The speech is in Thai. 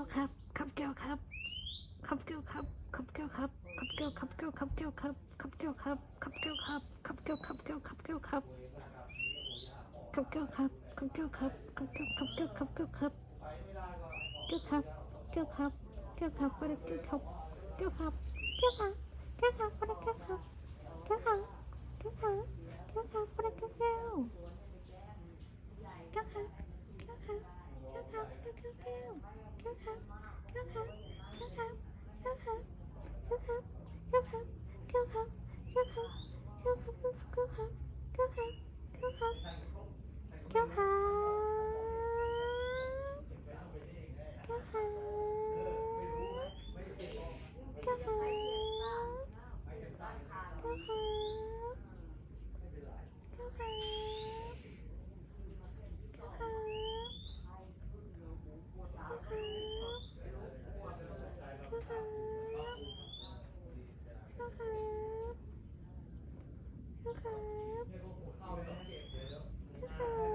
วครับขับแก้วครับขับแก้วครับขับแก้วครับขับแก้วขับแก้วขับแก้วครับขับแก้วครับขับแก้วครับขับแก้วขับแก้วขับแก้วครับขับแก้วครับขับแก้วครับขับแก้วขับแก้วขับแก้วครับแก้วครับแก้วครับแก้วครับอะไรแก้วครับแก้วครับแก้วครับแก้วครับไรแก้วครับแก้วครับแก้วครับแก้วครับอะไรแก้วแก้ว ข้างข้างข้างข้างข้างข้างข้าง ผู้ชาย